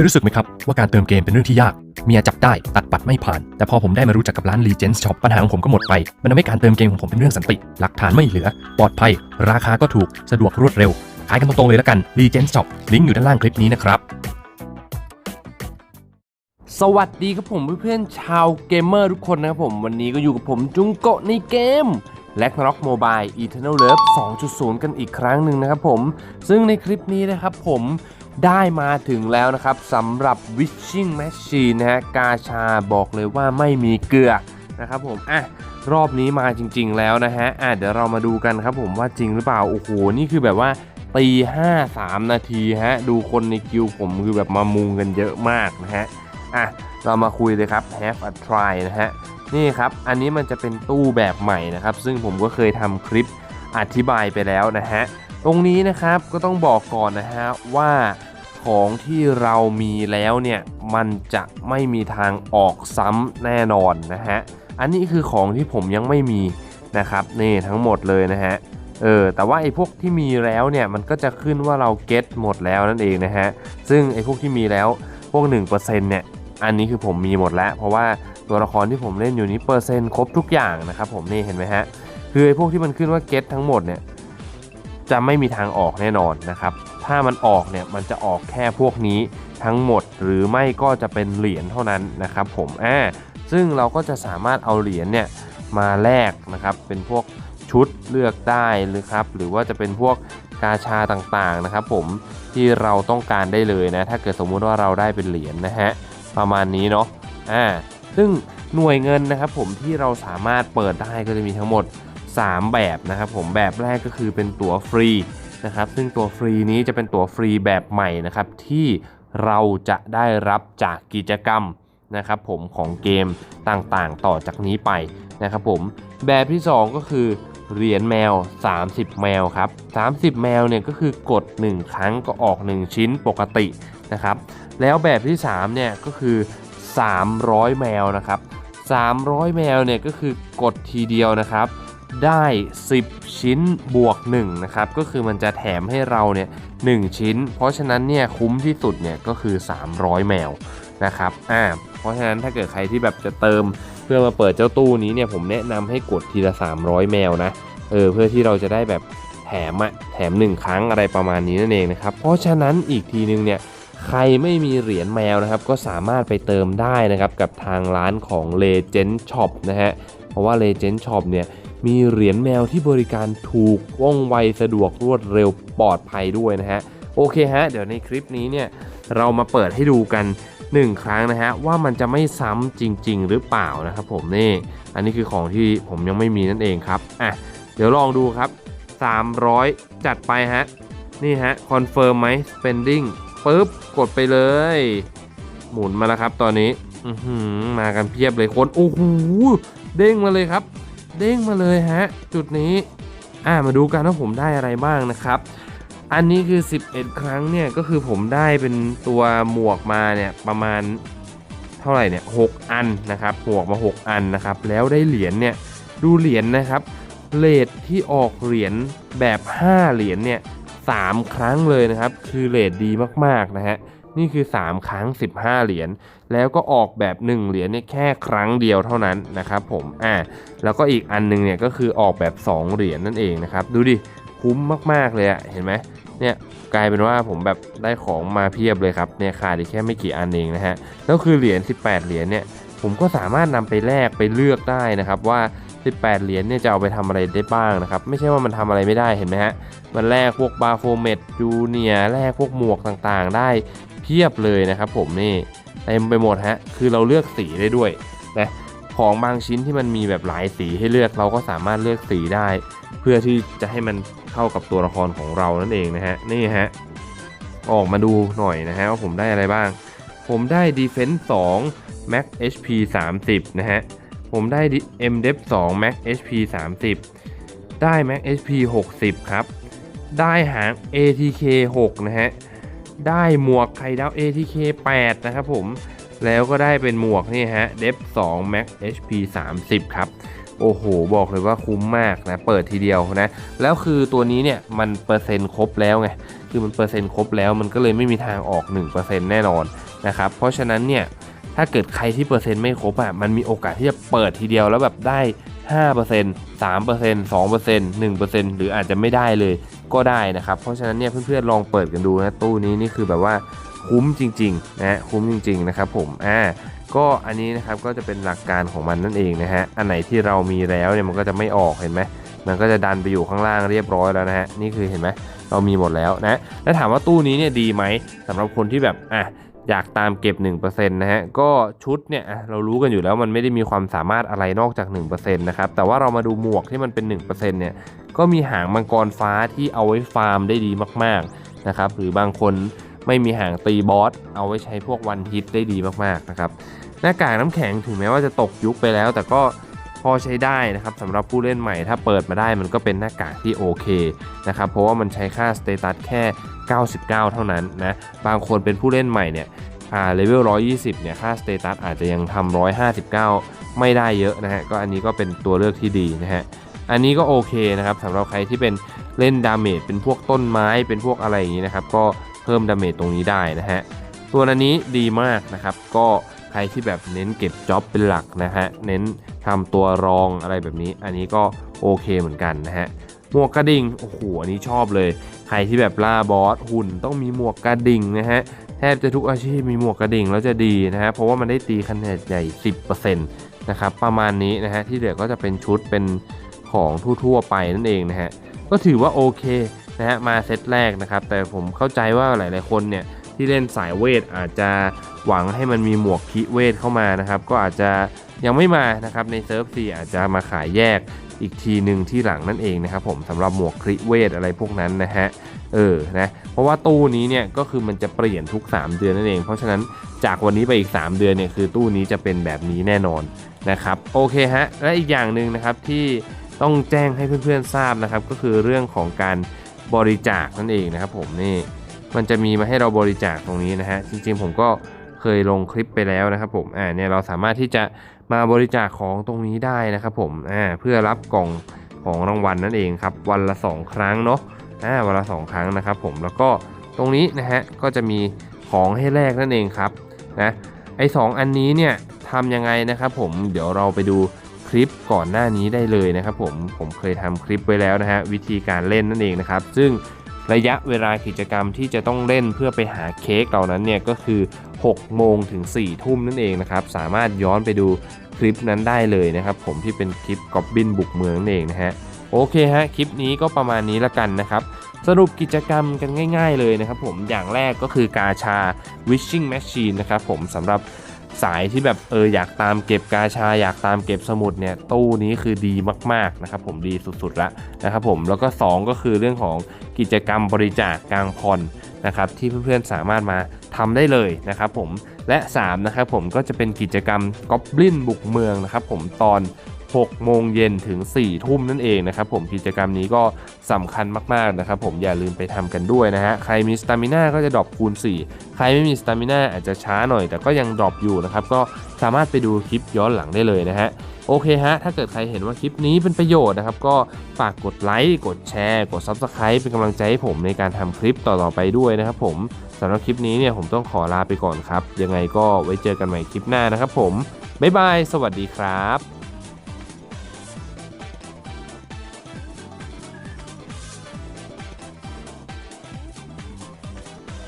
ยรู้สึกไหมครับ ว่าการเติมเกมเป็นเรื่องที่ยาก เมียจับได้ตัดปัดไม่ผ่าน แต่พอผมได้มารู้จักกับร้าน Legends Shop ปัญหาของผมก็หมดไป มันทำให้การเติมเกมของผมเป็นเรื่องสันติ หลักฐานไม่เหลือ ปลอดภัย ราคาก็ถูกสะดวกรวดเร็ว ขายกันตรงๆเลยและกัน Legends Shop ลิงก์อยู่ด้านล่างคลิปนี้นะครับสวัสดีครับผมเพื่อนๆชาวเกมเมอร์ทุกคนนะครับผม วันนี้ก็อยู่กับผมจุงโกะในเกม l a g n a r o k Mobile Eternal Love 2.0 กันอีกครั้งหนึ่งนะครับผม ซึ่งในคลิปนี้นะครับผม ได้มาถึงแล้วนะครับสำหรับ Wishing Machine นะฮะกาชาบอกเลยว่าไม่มีเกลือนะครับผมอะรอบนี้มาจริง ๆ แล้วนะฮะอะเดี๋ยวเรามาดูกันครับผมว่าจริงหรือเปล่า โอ้โห นี่คือแบบว่าตีห้าสามนาทีฮะ ดูคนในคิวผมคือแบบมามุงกันเยอะมากนะฮะ อะ เรามาคุยเลยครับ have a try นะฮะ นี่ครับ อันนี้มันจะเป็นตู้แบบใหม่นะครับ ซึ่งผมก็เคยทำคลิปอธิบายไปแล้วนะฮะ ตรงนี้นะครับก็ต้องบอกก่อนนะฮะว่าของที่เรามีแล้วเนี่ยมันจะไม่มีทางออกซ้ำแน่นอนนะฮะอันนี้คือของที่ผมยังไม่มีนะครับนี่ทั้งหมดเลยนะฮะเออแต่ว่าไอ้พวกที่มีแล้วเนี่ยมันก็จะขึ้นว่าเราเก็ตหมดแล้วนั่นเองนะฮะซึ่งไอ้พวกที่มีแล้วพวก 1%เนี่ยอันนี้คือผมมีหมดแล้ว เพราะว่าตัวละครที่ผมเล่นอยู่นี้เปอร์เซ็นต์ครบทุกอย่างนะครับผมนี่เห็นไหมฮะคือไอ้พวกที่มันขึ้นว่าเก็ตทั้งหมดเนี่ย จะไม่มีทางออกแน่นอนนะครับ ถ้ามันออกเนี่ยมันจะออกแค่พวกนี้ทั้งหมดหรือไม่ก็จะเป็นเหรียญเท่านั้นนะครับผมอ่าซึ่งเราก็จะสามารถเอาเหรียญเนี่ยมาแลกนะครับ เป็นพวกชุดเลือกได้หรือครับ หรือว่าจะเป็นพวกกาชาต่างๆนะครับ ผมที่เราต้องการได้เลยนะ ถ้าเกิดสมมุติว่าเราได้เป็นเหรียญนะฮะประมาณนี้เนาะอ่าซึ่งหน่วยเงินนะครับผมที่เราสามารถเปิดได้ก็จะมีทั้งหมด 3 แบบนะครับผมแบบแรกก็คือเป็นตั๋วฟรีนะครับซึ่งตั๋วฟรีนี้จะเป็นตั๋วฟรีแบบใหม่นะครับที่เราจะได้รับจากกิจกรรมนะครับผมของเกมต่างๆ ต่อจากนี้ไปนะครับผมแบบที่ 2 ก็คือเหรียญแมว 30 แมวครับ 30 แมวเนี่ยก็คือกด 1 ครั้งก็ออก 1 ชิ้นปกตินะครับแล้วแบบที่3เนี่ยก็คือ 300 แมวนะครับ300 แมวเนี่ยก็คือกดทีเดียวนะครับ ได้ 10 ชิ้นบวก1นะครับก็คือมันจะแถมให้เราเนี่ย1ชิ้น เพราะฉะนั้นเนี่ยคุ้มที่สุดเนี่ยก็คือ 300 แมวนะครับอ่าเพราะฉะนั้นถ้าเกิดใครที่แบบจะเติมเพื่อมาเปิดเจ้าตู้นี้เนี่ยผมแนะนำให้กดทีละ 300 แมวนะเออเพื่อที่เราจะได้แบบแถมอะแถม 1 ครั้งอะไรประมาณนี้นั่นเองนะครับเพราะฉะนั้นอีกทีนึงเนี่ยใครไม่มีเหรียญแมวนะครับก็สามารถไปเติมได้นะครับกับทางร้านของ Legend Shop นะฮะเพราะว่า Legend Shop เนี่ย มีเหรียญแมวที่บริการถูกว่องไวสะดวกรวดเร็วปลอดภัยด้วยนะฮะโอเคฮะ เดี๋ยวในคลิปนี้เนี่ยเรามาเปิดให้ดูกัน 1 ครั้งนะฮะ ว่ามันจะไม่ซ้ำจริง ๆ หรือเปล่านะครับผมนี่ อันนี้คือของที่ผมยังไม่มีนั่นเองครับอะเดี๋ยวลองดูครับ 300 จัดไปฮะ นี่ฮะ confirm ไหม spending ปุ๊บกดไปเลย หมุนมาแล้วครับตอนนี้มากันเพียบเลยคนโอ้โหเด้งมาเลยครับ เด้งมาเลยฮะ จุดนี้อ่ามาดูกันว่าผมได้อะไรบ้างนะครับ อันนี้คือ 11 ครั้งเนี่ยก็คือผมได้เป็นตัวหมวกมาเนี่ยประมาณเท่าไหร่เนี่ย6อันนะครับหมวกมา 6 อันนะครับ แล้วได้เหรียญเนี่ยดูเหรียญนะครับเลทที่ออกเหรียญแบบ 5 เหรียญเนี่ย3ครั้งเลยนะครับ คือเลทดีมากๆนะฮะนี่คือ 3 ครั้ง 15 เหรียญ แล้วก็ออกแบบ1เหรียญเนี่ยแค่ครั้งเดียวเท่านั้นนะครับผมอ่าแล้วก็อีกอันหนึงเนี่ยก็คือออกแบบ 2 เหรียญนั่นเองนะครับดูดิคุ้มมากๆเลยอะเห็นไหมเนี่ยกลายเป็นว่าผมแบบได้ของมาเพียบเลยครับเนี่ยขาดแค่ไม่กี่อันเองนะฮะแล้วคือเหรียญ18 เหรียญเนี่ยผมก็สามารถนำไปแลกไปเลือกได้นะครับว่า 18 เหรียญเนี่ยจะเอาไปทำอะไรได้บ้างนะครับไม่ใช่ว่ามันทำอะไรไม่ได้เห็นไหมฮะมันแลกพวกบาโฟเมตจูเนียแลกพวกหมวกต่างๆ ได้เพียบเลยนะครับผมนี่ เต็มไปหมดฮะ คือเราเลือกสีได้ด้วยนะของบางชิ้นที่มันมีแบบหลายสีให้เลือกเราก็สามารถเลือกสีได้ เพื่อที่จะให้มันเข้ากับตัวละครของเรานั่นเองนะฮะนี่ฮะออกมาดูหน่อยนะฮะว่าผมได้อะไรบ้าง ผมได้ Defense 2 Max HP 30 นะฮะ ผมได้ MDEP 2 Max HP 30 ได้ Max HP 60 ครับ ได้หาง ATK 6 นะฮะ ได้หมวกไข่ดาว ATK 8 นะครับผม แล้วก็ได้เป็นหมวกนี่ฮะ DEP 2 Max HP 30 ครับ โอ้โห บอกเลยว่าคุ้มมากนะ เปิดทีเดียวนะ แล้วคือตัวนี้เนี่ย มันเปอร์เซ็นต์ครบแล้วไง คือมันเปอร์เซ็นต์ครบแล้วมันก็เลยไม่มีทางออก 1%แน่นอนนะครับ เพราะฉะนั้นเนี่ย ถ้าเกิดใครที่เปอร์เซ็นต์ไม่ครบอะ มันมีโอกาสที่จะเปิดทีเดียวแล้วแบบได้ 5% 3% 2% 1%หรืออาจจะไม่ได้เลยก็ได้นะครับ เพราะฉะนั้นเนี่ยเพื่อนๆลองเปิดกันดูนะตู้นี้นี่คือแบบว่าคุ้มจริงๆนะฮะคุ้มจริง ๆ นะครับผมอ่าก็อันนี้นะครับก็จะเป็นหลักการของมันนั่นเองนะฮะอันไหนที่เรามีแล้วเนี่ยมันก็จะไม่ออกเห็นไหมมันก็จะดันไปอยู่ข้างล่างเรียบร้อยแล้วนะฮะนี่คือเห็นไหมเรามีหมดแล้วนะแล้วถามว่าตู้นี้เนี่ยดีไหมสำหรับคนที่แบบอะ อยากตามเก็บ 1%นะฮะ ก็ชุดเนี่ยเรารู้กันอยู่แล้วมันไม่ได้มีความสามารถอะไรนอกจาก 1%นะครับ แต่ว่าเรามาดูหมวกที่มันเป็น 1%เนี่ย ก็มีหางมังกรฟ้าที่เอาไว้ฟาร์มได้ดีมากๆนะครับ หรือบางคนไม่มีหางตีบอสเอาไว้ใช้พวกวันฮิตได้ดีมากๆนะครับ หน้ากากน้ำแข็งถึงแม้ว่าจะตกยุคไปแล้ว แต่ก็ พอใช้ได้นะครับสำหรับผู้เล่นใหม่ถ้าเปิดมาได้มันก็เป็นหน้ากากที่โอเคนะครับเพราะว่ามันใช้ค่าสเตตัสแค่ 99 เท่านั้นนะบางคนเป็นผู้เล่นใหม่เนี่ยอ่าเลเวล 120 เนี่ย ค่าสเตตัสอาจจะยังทำ159 ไม่ได้เยอะนะฮะ ก็อันนี้ก็เป็นตัวเลือกที่ดีนะฮะ อันนี้ก็โอเคนะครับสำหรับใครที่เป็นเล่นดาเมจเป็นพวกต้นไม้เป็นพวกอะไรอย่างนี้นะครับ ก็เพิ่มดาเมจตรงนี้ได้นะฮะ ตัวอันนี้ดีมากนะครับ ก็ ใครที่แบบเน้นเก็บจ็อบเป็นหลักนะฮะ เน้นทำตัวรองอะไรแบบนี้ อันนี้ก็โอเคเหมือนกันนะฮะ หมวกกระดิ่ง โอ้โห อันนี้ชอบเลย ใครที่แบบล่าบอสหุ่นต้องมีหมวกกระดิ่งนะฮะ แทบจะทุกอาชีพมีหมวกกระดิ่งแล้วจะดีนะฮะ เพราะว่ามันได้ตีขนาดใหญ่ 10%นะครับ ประมาณนี้นะฮะ ที่เหลือก็จะเป็นชุดเป็นของทั่วๆไปนั่นเองนะฮะ ก็ถือว่าโอเคนะฮะ มาเซตแรกนะครับ แต่ผมเข้าใจว่าหลาย ๆ คนเนี่ย ที่เล่นสายเวทอาจจะหวังให้มันมีหมวกคิเวทเข้ามานะครับ ก็อาจจะยังไม่มานะครับในเซิร์ฟซีอาจจะมาขายแยกอีกทีหนึ่งที่หลังนั่นเองนะครับผมสำหรับหมวกคริเวทอะไรพวกนั้นนะฮะเออนะเพราะว่าตู้นี้เนี่ยก็คือมันจะเปลี่ยนทุก 3 เดือนนั่นเอง เพราะฉะนั้นจากวันนี้ไปอีก 3 เดือนเนี่ยคือตู้นี้จะเป็นแบบนี้แน่นอนนะครับโอเคฮะและอีกอย่างหนึ่งนะครับที่ต้องแจ้งให้เพื่อนๆทราบนะครับก็คือเรื่องของการบริจาคนั่นเองนะครับผมนี่ มันจะมีมาให้เราบริจาคตรงนี้นะฮะ จริงๆผมก็เคยลงคลิปไปแล้วนะครับผมอ่าเนี่ยเราสามารถที่จะมาบริจาคของตรงนี้ได้นะครับผมอ่าเพื่อรับกล่องของรางวัลนั่นเองครับ วันละ 2 ครั้งเนาะอ่าวันละ 2 ครั้งนะครับผมแล้วก็ตรงนี้นะฮะก็จะมีของให้แลกนั่นเองครับนะไอ้สอันนี้เนี่ยทำยังไงนะครับผมเดี๋ยวเราไปดูคลิปก่อนหน้านี้ได้เลยนะครับผมผมเคยทำคลิปไว้แล้วนะฮะวิธีการเล่นนั่นเองนะครับ ซึ่ง ระยะเวลากิจกรรมที่จะต้องเล่นเพื่อไปหาเค้กเหล่านั้นเนี่ยก็คือ 6 โมงถึง 4 ทุ่มนั่นเองนะครับ สามารถย้อนไปดูคลิปนั้นได้เลยนะครับ ผมที่เป็นคลิปกอบบินบุกเมืองนั่นเองนะฮะโอเคฮะคลิปนี้ก็ประมาณนี้ละกันนะครับสรุปกิจกรรมกันง่าย ๆ เลยนะครับผมอย่างแรกก็คือกาชา wishing machine นะครับผมสำหรับ สายที่แบบเอออยากตามเก็บกาชา อยากตามเก็บสมุดเนี่ยตู้นี้คือดีมากๆนะครับผมดีสุดๆละนะครับผมแล้วก็ 2 ก็คือเรื่องของกิจกรรมบริจาคกลางพรนะครับที่เพื่อนๆสามารถมาทำได้เลยนะครับผมและ3นะครับผมก็จะเป็นกิจกรรมกอบลินบุกเมืองนะครับผมตอน 6 โมงเย็นถึง 4 ทุ่มนั่นเองนะครับผมกิจกรรมนี้ก็สำคัญมากๆนะครับผมอย่าลืมไปทำกันด้วยนะฮะใครมีสตามิน่าก็จะดรอปคูณ 4 ใครไม่มีสตามิน่าอาจจะช้าหน่อย แต่ก็ยังดรอปอยู่นะครับก็สามารถไปดูคลิปย้อนหลังได้เลยนะฮะโอเคฮะ ถ้าเกิดใครเห็นว่าคลิปนี้เป็นประโยชน์นะครับ ก็ฝากกดไลค์ กดแชร์ กด Subscribe เป็นกำลังใจให้ผมในการทำคลิปต่อ ๆ ไปด้วยนะครับผมสำหรับคลิปนี้เนี่ยผมต้องขอลาไปก่อนครับ ยังไงก็ไว้เจอกันใหม่คลิปหน้านะครับผม บ๊ายบาย สวัสดีครับ